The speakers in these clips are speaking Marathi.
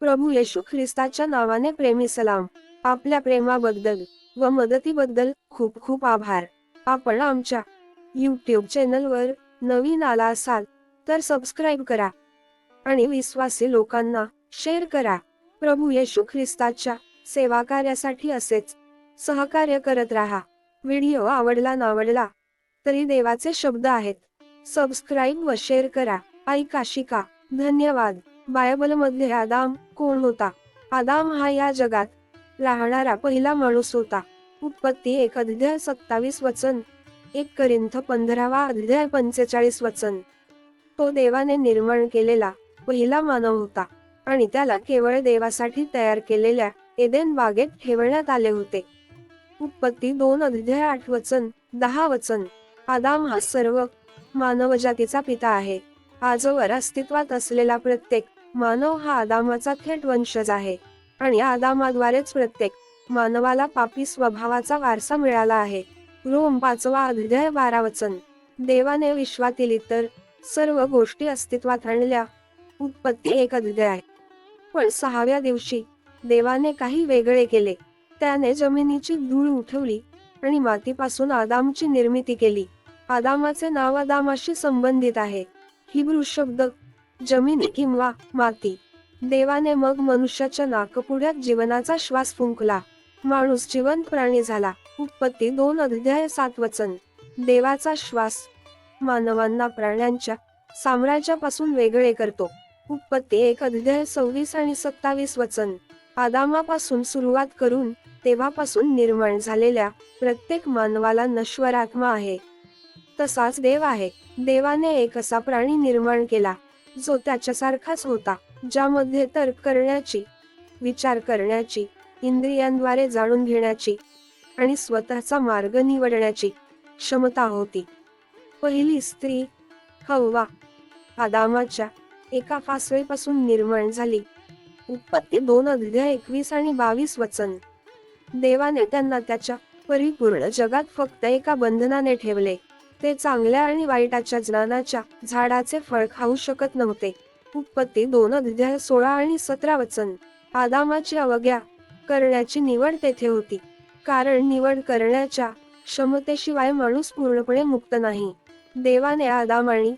प्रभू येशू ख्रिस्ताच्या नावाने प्रेमी सलाम आपल्या प्रेमाबद्दल व मदतीबद्दल खूप खूप आभार. आपण आमच्या यूट्यूब चॅनलवर नवीन आला असाल तर सबस्क्राईब करा. आणि विश्वासी लोकांना शेअर करा. प्रभू येशू ख्रिस्ताच्या सेवा कार्यासाठी असेच सहकार्य करत राहा. व्हिडिओ आवडला नावडला तरी देवाचे शब्द आहेत. सबस्क्राईब व शेअर करा. ऐका शिका. धन्यवाद. बायबलमध्ये आदाम कोण होता? आदाम हा या जगात राहणारा पहिला माणूस होता. उत्पत्ती एक अध्याय सत्तावीस वचन एक करिंथ पंधरावा अध्याय पंचेचाळीस वचन. तो देवाने निर्माण केलेला पहिला मानव होता आणि त्याला केवळ देवासाठी तयार केलेल्या एदेन बागेत ठेवण्यात आले होते. उत्पत्ती दोन अध्याय आठ वचन दहा वचन. आदाम हा सर्व मानवजातीचा पिता आहे. आजवर अस्तित्वात असलेला प्रत्येक मानव हा आदामाचा थेट वंशज आहे. आणि आदामाद्वारेच प्रत्येक मानवाला पापी स्वभावाचा वारसा मिळाला आहे. रोम पाचवा अध्याय बारा वचन. देवाने विश्वातील इतर सर्व गोष्टी अस्तित्वात आणल्या. उत्पत्ती एक अध्याय. पण सहाव्या दिवशी देवाने काही वेगळे केले. त्याने जमिनीची धूळ उठवली आणि मातीपासून आदामची निर्मिती केली. आदामाचे नाव आदामाशी संबंधित आहे. हिब्रू शब्द जमीन किंवा माती. देवाने मग मनुष्याच्या नाकपुड्यात जीवनाचा श्वास फुंकला. माणूस जिवंत प्राणी झाला. उत्पत्ती दोन अध्याय सात वचन. देवाचा श्वास मानवांना प्राण्यांच्या साम्राज्यापासून वेगळे करतो. उत्पत्ती एक अध्याय सव्वीस आणि सत्तावीस वचन. आदामापासून सुरुवात करून तेव्हापासून निर्माण झालेल्या प्रत्येक मानवाला नश्वर आत्मा आहे. तसाच देव आहे. देवाने एक असा प्राणी निर्माण केला. जो त्याच्यासारखाच होता ज्यामध्ये तर्क करण्याची विचार करण्याची इंद्रियांद्वारे जाणून घेण्याची आणि स्वतःचा मार्ग निवडण्याची क्षमता होती. पहिली स्त्री हव्वा आदामाच्या एका फासवेपासून निर्माण झाली. उत्पत्ती दोन अध्याय एकवीस आणि बावीस वचन. देवाने त्यांना त्याच्या परिपूर्ण जगात फक्त एका बंधनाने ठेवले. ते चांगल्या आणि वाईटाच्या ज्ञानाच्या झाडाचे फळ खाऊ शकत नव्हते. उत्पत्ती दोन अध्याय सोळा आणि सतरा वचन. आदामाची अवज्ञा करण्याची निवड तेथे होती. कारण निवड करण्याच्या क्षमतेशिवाय माणूस पूर्णपणे मुक्त नाही. देवाने आदाम आणि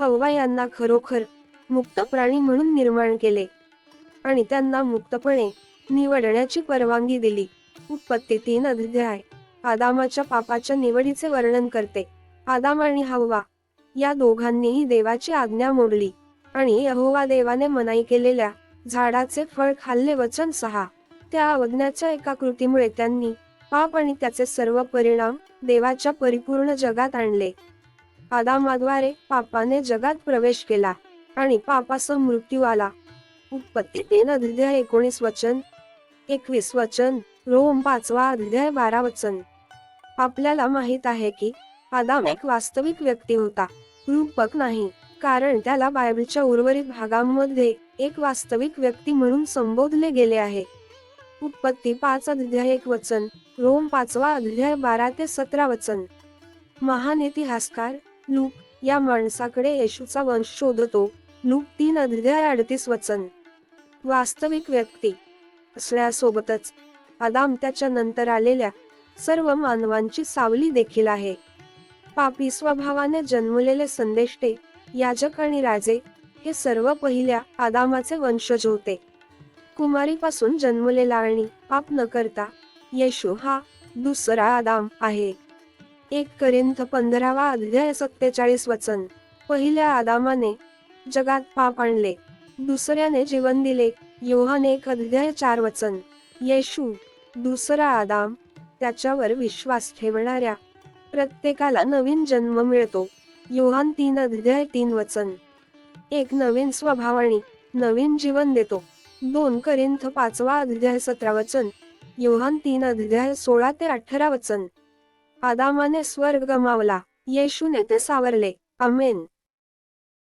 हव्वा यांना खरोखर मुक्त प्राणी म्हणून निर्माण केले. आणि त्यांना मुक्तपणे निवडण्याची परवानगी दिली. उत्पत्ती तीन अध्याय. आदामाच्या पापाच्या निवडीचे वर्णन करते. आदाम आणि हव्वा या दोघांनीही देवाची आज्ञा मोडली आणि यहोवा देवाने मनाई केलेल्या झाडाचे फळ खाल्ले वचन सहा. त्या अवज्ञाच्या एका कृतीमुळे त्यांनी पाप आणि त्याचे सर्व परिणाम देवाच्या परिपूर्ण जगात आणले. आदामाद्वारे पापाने जगात प्रवेश केला आणि पापाचा मृत्यू आला. उत्पत्ती तीन अध्याय एकोणीस वचन एकवीस वचन रोम पाचवा अध्याय बारा वचन. आपल्याला माहीत आहे की आदाम एक वास्तविक व्यक्ती होता. रूपक नाही कारण त्याला बायबलच्या उर्वरित भागांमध्ये एक वास्तविक व्यक्ती म्हणून संबोधले गेले आहे. उत्पत्ती पाच अध्याय एक वचन रोम पाचवा अध्याय बारा ते सतरा वचन. महान इतिहासकार लूक या माणसाकडे येशूचा वंश शोधतो लूक तीन अध्याय अडतीस वचन. वास्तविक व्यक्ती असल्यासोबतच आदाम त्याच्या नंतर आलेल्या सर्व मानवांची सावली देखील आहे. पापी स्वभावाने जन्मलेले संदेष्टे याजक आणि राजे हे सर्व पहिल्या आदामाचे वंशज होते. कुमारीपासून जन्मलेला आणि पाप न करता येशू हा दुसरा आदाम आहे. एक करिंथ पंधरावा अध्याय सत्तेचाळीस वचन. पहिल्या आदामाने जगात पाप आणले. दुसऱ्याने जीवन दिले. योहान एक अध्याय चार वचन. येशू दुसरा आदाम त्याच्यावर विश्वास ठेवणाऱ्या प्रत्येकाला नवीन जन्म मिळतो. योहान तीन अध्याय तीन वचन. एक नवीन स्वभाव आणि नवीन जीवन देतो. दोन करिंथ पाचवा अध्याय सतरा वचन. योहान तीन अध्याय सोळा ते अठरा वचन. आदामाने स्वर्ग गमावला. येशूने ते सावरले. अमेन